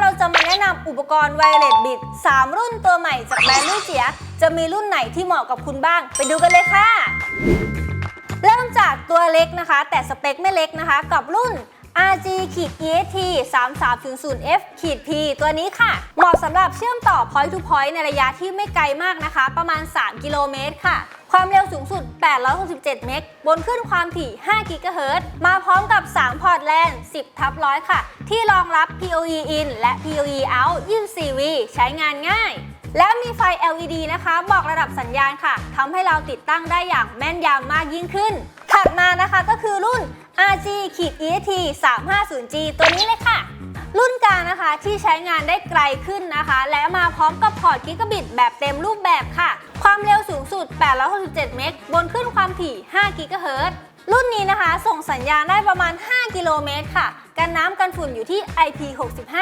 เราจะมาแนะนำอุปกรณ์ไวเลสบิด3 รุ่นตัวใหม่จากแบรนด์ลู่เจีย จะมีรุ่นไหนที่เหมาะกับคุณบ้าง ไปดูกันเลยค่ะ เริ่มจากตัวเล็กนะคะ แต่สเปคไม่เล็กนะคะ กับรุ่น RG EST 3300 F ขีด P ตัวนี้ค่ะ เหมาะสำหรับเชื่อมต่อ point to point ในระยะที่ไม่ไกลมากนะคะ ประมาณ 3 กิโลเมตรค่ะ ความเร็วสูงสุด 867 เมก บนขึ้นความถี่ 5 กิกะเฮิรตซ์ มาพร้อมกับ 3 พอร์ตแลน 10 ทับร้อยค่ะ ที่รองรับ PoE in และ PoE out 24V ใช้งานง่ายและมีไฟ LED นะคะ บอกระดับสัญญาณค่ะทำให้เราติดตั้งได้อย่างแม่นยำมากยิ่งขึ้น ถัดมานะคะก็คือรุ่น RG ET 350G ตัวนี้เลยค่ะ รุ่นกลางนะคะที่ใช้งานได้ไกลขึ้นนะคะ และมาพร้อมกับพอร์ตกิกะบิตแบบเต็มรูปแบบค่ะ ความเร็วสูงสุด 867 เมกบนขึ้นความถี่ 5 กิกะเฮิรตซ์รุ่นนี้นะคะ ส่งสัญญาณได้ประมาณ 5 กิโลเมตรค่ะ กันน้ำกันฝุ่นอยู่ที่ IP65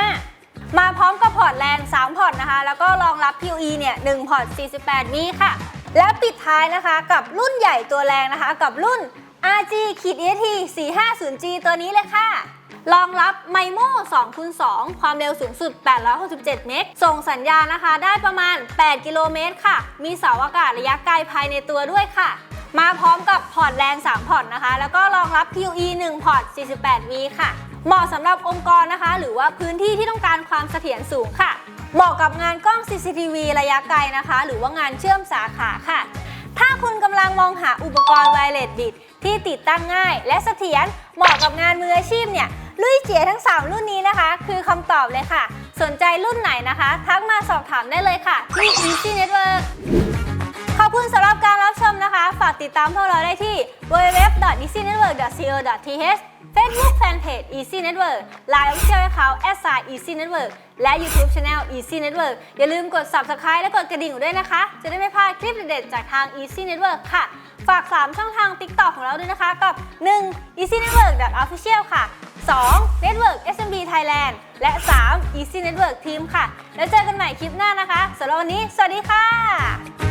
มาพร้อมกับพอร์ตแลน3พอร์ตนะคะ แล้วก็รองรับ PoE เนี่ย1พอร์ต 48วิค่ะ และปิดท้ายนะคะกับรุ่นใหญ่ตัวแรงนะคะ กับรุ่น RG ET 450G ตัวนี้เลยค่ะ รองรับ MIMO 2คูณ2ความเร็วสูงสุด 867 เมก ส่งสัญญาณนะคะ ได้ประมาณ 8 กิโลเมตรค่ะ มีเสาอากาศระยะไกลภายในตัวด้วยค่ะ มาพร้อมกับพอร์ตแลน3พอร์ตนะคะ แล้วก็รองรับ PoE 1 พอร์ต 48V ค่ะ เหมาะสำหรับองค์กรนะคะ หรือว่าพื้นที่ที่ต้องการความเสถียรสูงค่ะเหมาะกับงานกล้อง CCTV ระยะไกลนะคะ หรือว่างานเชื่อมสาขาค่ะ คุณกำลังมองหาอุปกรณ์ไวเลสบิดที่ติดตั้งง่าย และเสถียรเหมาะกับงานมืออาชีพเนี่ยลุยเจียทั้ง 3 รุ่นนี้นะคะ คือคำตอบเลยค่ะ สนใจรุ่นไหนนะคะ ทักมาสอบถามได้เลยค่ะ ที่ Easy Network ขอบคุณสำหรับการรับชมนะคะ ฝากติดตามพวกเราได้ที่ www.easynetwork.co.th Facebook Fanpage Easy Network Line Official Account @easy network และ YouTube Channel Easy Network อย่าลืมกด Subscribe และกดกระดิ่งด้วยนะคะ จะได้ไม่พลาดคลิปเด็ดๆจากทาง Easy Network ค่ะ ฝาก 3 ช่องทาง TikTok ของเราด้วยนะคะ กับ 1. Easy Network Official ค่ะ 2. Network SMB Thailand และ 3. Easy Network Team ค่ะ แล้วเจอกันใหม่คลิปหน้านะคะสำหรับวันนี้ สวัสดีค่ะ